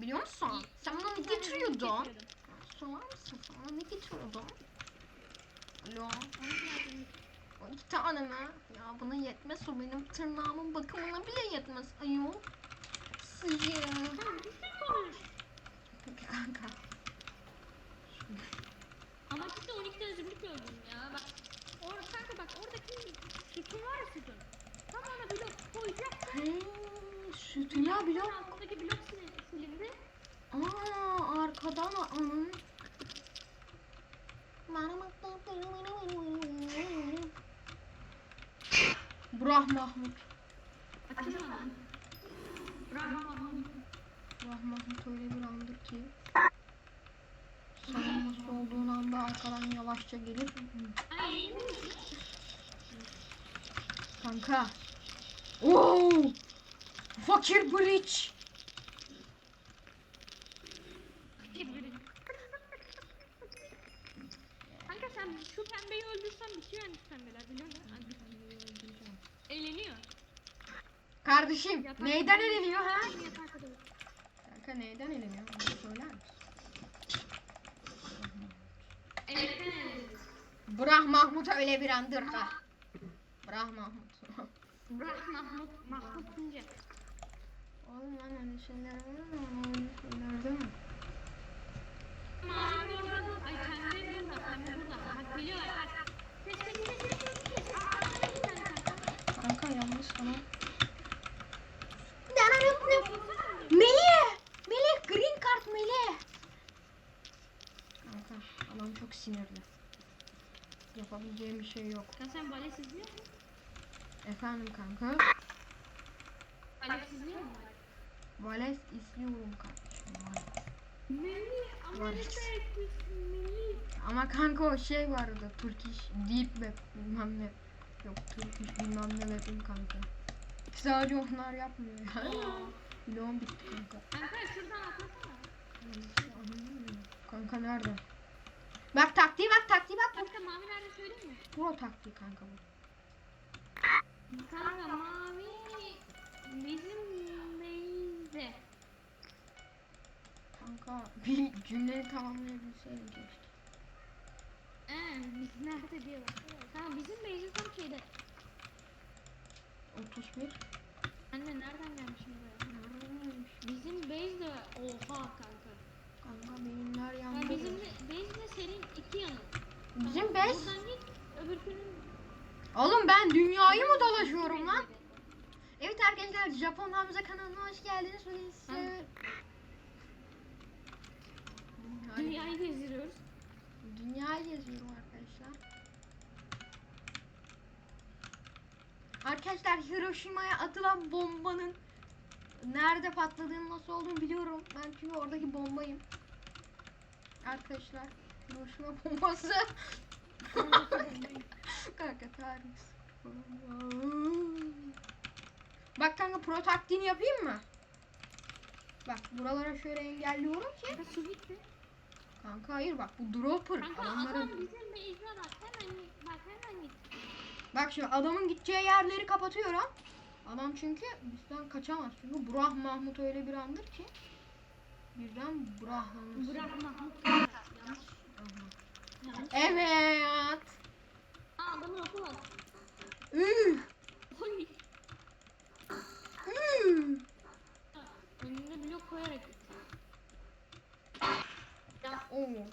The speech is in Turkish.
Biliyor musun? Sen bana ne getiriyordun? Sorar mısın? Sana ne getiriyordun? Alo. O iki tane mi? Ya buna yetmez o benim tırnağımın bakımına bile yetmez. Ayol. Sizce. Peki kanka. Ama işte 12 tane zümrüt gördüm ya. Bak. Orada kanka bak oradaki sütun var ya sütun. Tam ona blok koyacaksın. Hey, sütü ya blok. Altındaki blok sil- silindi. Aa arkadan anın. Burah Mahmut. Burah Mahmut öyle bir andır ki. Savunması olduğun anda arkadan yavaşça gelir. Kanka. Oo! Fakir bridge. Sen şu pembeyi öldürsen bitiyor yani şu pembeler biliyor musun? Hadi. Eğleniyor. Kardeşim Yatak- neyden eleniyor ha? Yatak kadar. Kanka neyden eleniyor? Bana söyler misin? Evet ben eğleniyorum. Burah Mahmut öyle bir andır ha. Burah Mahmut. Bırak Mahmut, Mahmut Tunca. Oğlum ben öyle şeyler var mı? Öyle şeyler değil mi? Mavi sana. Melih! Melih green card Melih! Kanka adam çok sinirli. Yapabileceğim bir şey yok. Ya sen Vales izliyor musun? Efendim kanka. Vales izliyor musun? Vales izliyorum kardeşim. Melih ama Melih? Ama kanka o şey vardı. Turkish Deep Web bilmem ne. Yok Turkish bilmem ne web'im kanka. Sadece onlar yapmıyor ya. Bloğum bitti kanka. Kanka şuradan atlasana. Kanka nerede? Bak taktiği bak taktiği bak. Kanka mavi nerede söyleyeyim mi? Pro taktiği kanka bu. Kanka mavi bizim base'de. Kanka bir cümleyi tamamlayabilseydim keşke. Ee, biz nerede diye bak. Kanka bizim base'in tam şeyde. 31. Anne nereden gelmişim buraya? Bizim base de oha kanka. Kanka beyinler Ya yandı. bizim de, base de senin iki yanın. Bizim bez. Buradan git öbürkünün. Oğlum ben dünyayı mı dolaşıyorum lan? Evet arkadaşlar Japon Hamza kanalına hoş geldiniz. Bugün size... Dünyayı, gezdiriyoruz. dünyayı geziyorum arkadaşlar. Arkadaşlar Hiroşima'ya atılan bombanın nerede patladığını nasıl olduğunu biliyorum. Ben çünkü oradaki bombayım. Arkadaşlar Hiroşima bombası. kanka tarih. Bak kanka pro taktiğini yapayım mı? Bak buralara şöyle engelliyorum ki. Kanka su bitti. Kanka hayır bak bu dropper Kanka adam bizim base'e bak hemen. Bak hemen git. Bak şimdi adamın gideceği yerleri kapatıyorum. Adam çünkü bizden kaçamaz. Çünkü Burah Mahmut öyle bir andır ki. Birden burahlanırsın. Bırak Mahmut. Evet. Aa adamın oku var. Üh. Üh. Önüne blok koyarak. Ya Oo.